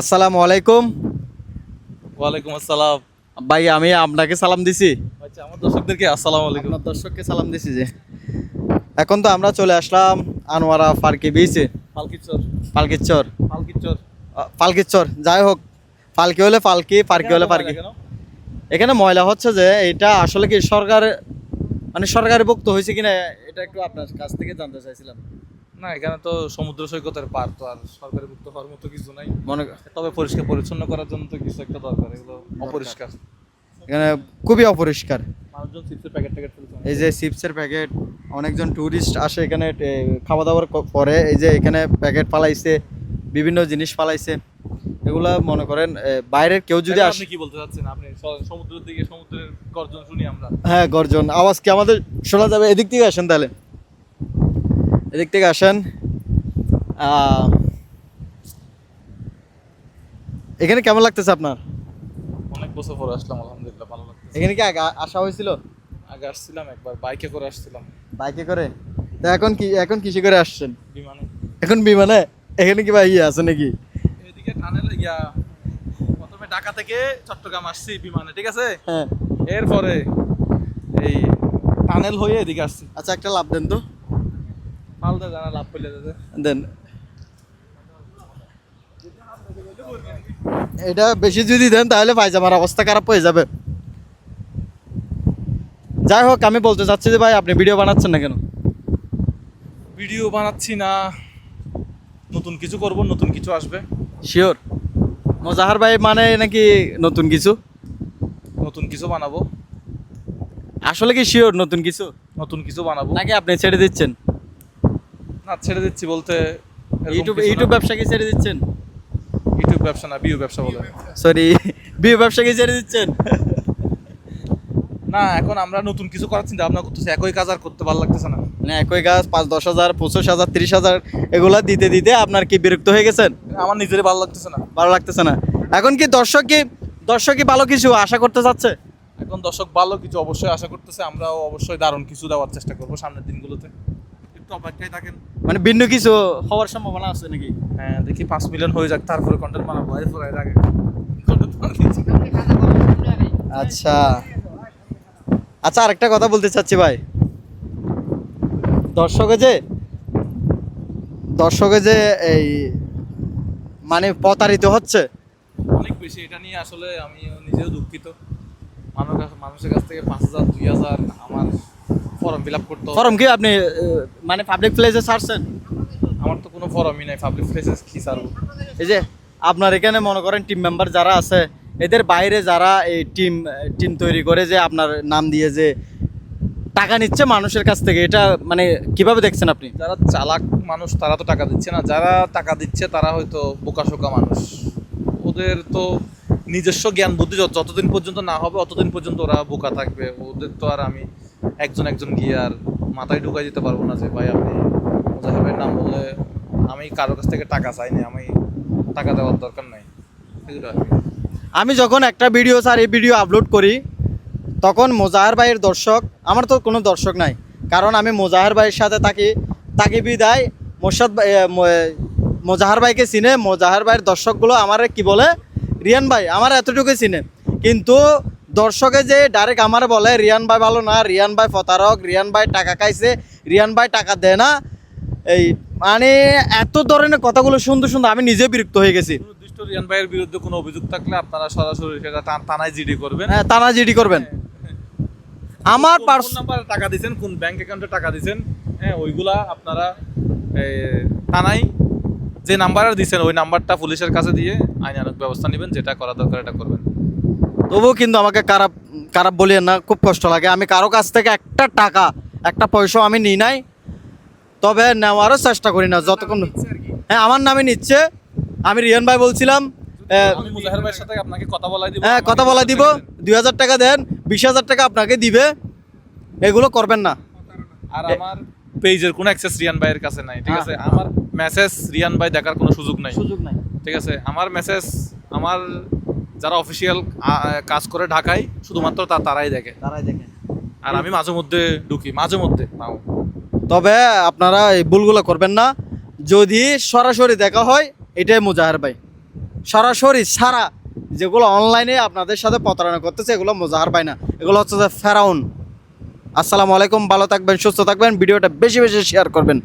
আসসালামু আলাইকুম। ওয়ালাইকুম আসসালাম। ভাই আমি আপনাকে সালাম দিছি। আচ্ছা আমার দর্শকদেরকে আসসালামু আলাইকুম। আপনার দর্শককে সালাম দিছি যে। এখন তো আমরা চলে আসলাম আনোয়ারা পার্কে বিচে ফালকিচর পালকিচর। ফালকিচর পালকিচর। যাই হোক পালকি হলে পালকি পার্কি হলে পার্কি এখানে ময়লা হচ্ছে যে এটা আসলে কি সরকার মানে সরকারি ভুক্ত হয়েছে কিনা এটা একটু আপনার কাছ থেকে জানতে চাইছিলাম। না এখানে তো সমুদ্র সৈকতের পার তো আর সরকারি মুক্ত হওয়ার মতো কিছু নাই। মনে তবে পরিষ্কার পরিচ্ছন্ন করার জন্য তো কিছু একটা দরকার এগুলো অপরিষ্কার। এখানে খুবই অপরিষ্কার। মানুষজন চিপসের প্যাকেট ট্যাকেট এই যে চিপসের প্যাকেট অনেকজন ট্যুরিস্ট আসে এখানে খাওয়া দাওয়ার পরে এই যে এখানে প্যাকেট ফালাইছে বিভিন্ন জিনিস ফালাইছে। এগুলা মনে করেন বাইরের কেউ যদি আসে কি বলতে চাচ্ছেন? আপনি সমুদ্রের দিকে সমুদ্রের গর্জন শুনি আমরা। হ্যাঁ গর্জন। আওয়াজ কি আমাদের শোনা যাবে? এদিক থেকে আসেন তাহলে। এদিক থেকে আসেন। এখানে কেমন লাগতেছে আপনার? অনেক বছর পরে আসলাম আলহামদুলিল্লাহ ভালো লাগছে এখানে কি আগে আসা হয়েছিল? আগে আসছিলাম একবার বাইকে করে আসছিলাম। বাইকে করে? তা এখন কি এখন কিসে করে আসছেন? বিমানে। এখন বিমানে? এখানে কি ভাই আছে নাকি? এদিকে টানেলে গিয়া প্রথমে ঢাকা থেকে চট্টগ্রাম আসছি বিমানে ঠিক আছে? হ্যাঁ। এরপরে এই টানেল হয়ে এদিকে আসছি। আচ্ছা একটা লাভ দেন তো। মালদা জানা লাভ পেলে দেন। এটা বেশি যদি দেন তাহলে পায়জামার অবস্থা খারাপ হয়ে যাবে। যাই হোক আমি বলতে চাচ্ছি যে ভাই আপনি ভিডিও বানাচ্ছেন না কেন? ভিডিও বানাচ্ছি না। নতুন কিছু করব নতুন কিছু আসবে। শিওর মোজাহার ভাই মানে নাকি নতুন কিছু? নতুন কিছু বানাবো। আসলে কি শিওর নতুন কিছু? নতুন কিছু বানাবো। নাকি আপনি ছেড়ে দিচ্ছেন? না ছেড়ে দিচ্ছি বলতে ইউটিউব ইউটিউব ব্যবসা কি ছেড়ে দিচ্ছেন? ইউটিউব ব্যবসা না বিউ ব্যবসা বলে। সরি বিয়ে ব্যবসা কি ছেড়ে দিচ্ছেন? না এখন আমরা নতুন কিছু করার চিন্তা ভাবনা করতেছি একই কাজ আর করতে ভালো লাগতেছে না। মানে একই গাছ পাঁচ দশ হাজার পঁচিশ হাজার তিরিশ হাজার এগুলা দিতে দিতে আপনার কি বিরক্ত হয়ে গেছেন? আমার নিজেরই ভালো লাগতেছে না। ভালো লাগতেছে না। এখন কি দর্শক কি দর্শক কি ভালো কিছু আশা করতে চাচ্ছে এখন দর্শক ভালো কিছু অবশ্যই আশা করতেছে আমরাও অবশ্যই দারুণ কিছু দেওয়ার চেষ্টা করব সামনের দিনগুলোতে। একটু অপেক্ষায় থাকেন। মানে ভিন্ন কিছু হওয়ার সম্ভাবনা আছে নাকি? হ্যাঁ দেখি পাঁচ মিলিয়ন হয়ে যাক তারপরে কন্টেন্ট বানাবো। এরপর এর আগে আচ্ছা। আচ্ছা আরেকটা কথা বলতে চাচ্ছি ভাই। দর্শকে যে দর্শকে যে এই মানে প্রতারিত হচ্ছে। অনেক বেশি এটা নিয়ে আসলে আমি নিজেও দুঃখিত। মানুষ মানুষের কাছ থেকে পাঁচ হাজার দুই হাজার আমার ফর্ম ফিল আপ করতে হবে। ফর্ম কি আপনি মানে পাবলিক প্লেসে ছাড়ছেন আমার তো কোনো ফর্মই নাই পাবলিক প্লেসে কি সারবো? এই যে আপনার এখানে মনে করেন টিম মেম্বার যারা আছে এদের বাইরে যারা এই টিম টিম তৈরি করে যে আপনার নাম দিয়ে যে টাকা নিচ্ছে মানুষের কাছ থেকে এটা মানে কীভাবে দেখছেন আপনি? যারা চালাক মানুষ তারা তো টাকা দিচ্ছে না। যারা টাকা দিচ্ছে তারা হয়তো বোকাশোকা মানুষ। ওদের তো নিজস্ব জ্ঞান বুদ্ধি যত- যতদিন পর্যন্ত না হবে অতদিন পর্যন্ত ওরা বোকা থাকবে। ওদের তো আর আমি একজন একজন গিয়ে আর মাথায় ঢুকাই দিতে পারব না যে, ভাই, আপনি মুজাহিবের নাম বললে আমি কারোর কাছ থেকে টাকা চাইনি, আমি টাকা দেওয়ার দরকার নাই। আমি যখন একটা ভিডিও স্যার এই ভিডিও আপলোড করি, তখন মোজাহার ভাইয়ের দর্শক, আমার তো কোনো দর্শক নাই। কারণ আমি মোজাহার ভাইয়ের সাথে থাকি, তাকে বিদায় মোর্শাদ ভাই মোজাহার ভাইকে চিনে, মোজাহার ভাইয়ের দর্শকগুলো আমার কি বলে, রিয়ান ভাই, আমার এতটুকুই চিনে। কিন্তু দর্শকে যে ডাইরেক্ট আমার বলে রিয়ান ভাই ভালো না রিয়ান ভাই ফতারক রিয়ান ভাই টাকা খাইছে রিয়ান ভাই টাকা দেয় না। এই মানে এত ধরনের কথাগুলো সুন্দর সুন্দর আমি নিজে বিরক্ত হয়ে গেছি। নির্দিষ্ট রিয়ান ভাইয়ের বিরুদ্ধে কোনো অভিযোগ থাকলে আপনারা সরাসরি সেটা থানায় জিডি করবেন। হ্যাঁ তানা জিডি করবেন। আমার কোন- পার্স কোন নাম্বারে টাকা দিছেন কোন ব্যাংক অ্যাকাউন্টে টাকা দিছেন হ্যাঁ ওইগুলা আপনারা থানায় যে নাম্বারে দিছেন ওই নাম্বারটা পুলিশের কাছে দিয়ে আইনানুক ব্যবস্থা নেবেন যেটা করা দরকার এটা করবেন। তবুও কিন্তু আমাকে খারাপ খারাপ বলিয়েন না খুব কষ্ট লাগে। আমি কারও কাছ থেকে একটা টাকা একটা পয়সাও আমি নিই নাই। তবে নেওয়ারও চেষ্টা করি না যতক্ষণ হ্যাঁ আমার নামে নিচ্ছে। আমি রিয়ান ভাই বলছিলাম হ্যাঁ কথা বলা দিব। দুই হাজার টাকা দেন বিশ হাজার টাকা আপনাকে দিবে। এগুলো করবেন না। আর আমার পেজের কোনো অ্যাক্সেস রিয়ান ভাইয়ের কাছে নাই ঠিক আছে? আমার মেসেজ রিয়ান ভাই দেখার কোনো সুযোগ নাই। সুযোগ নাই। ঠিক আছে? আমার মেসেজ আমার যারা অফিসিয়াল কাজ করে ঢাকায় শুধুমাত্র তা তারাই দেখে। তারাই দেখে। আর আমি মাঝে মধ্যে ঢুকি মাঝে মধ্যে নাও। তবে আপনারা এই ভুলগুলো করবেন না। যদি সরাসরি দেখা হয় এটাই মুজাহার ভাই। সরাসরি সারা যেগুলো অনলাইনে আপনাদের সাথে প্রতারণা করতেছে এগুলো মোজাহার পায় না। এগুলো হচ্ছে যে ফেরাউন। আসসালামু আলাইকুম ভালো থাকবেন সুস্থ থাকবেন। ভিডিওটা বেশি বেশি শেয়ার করবেন।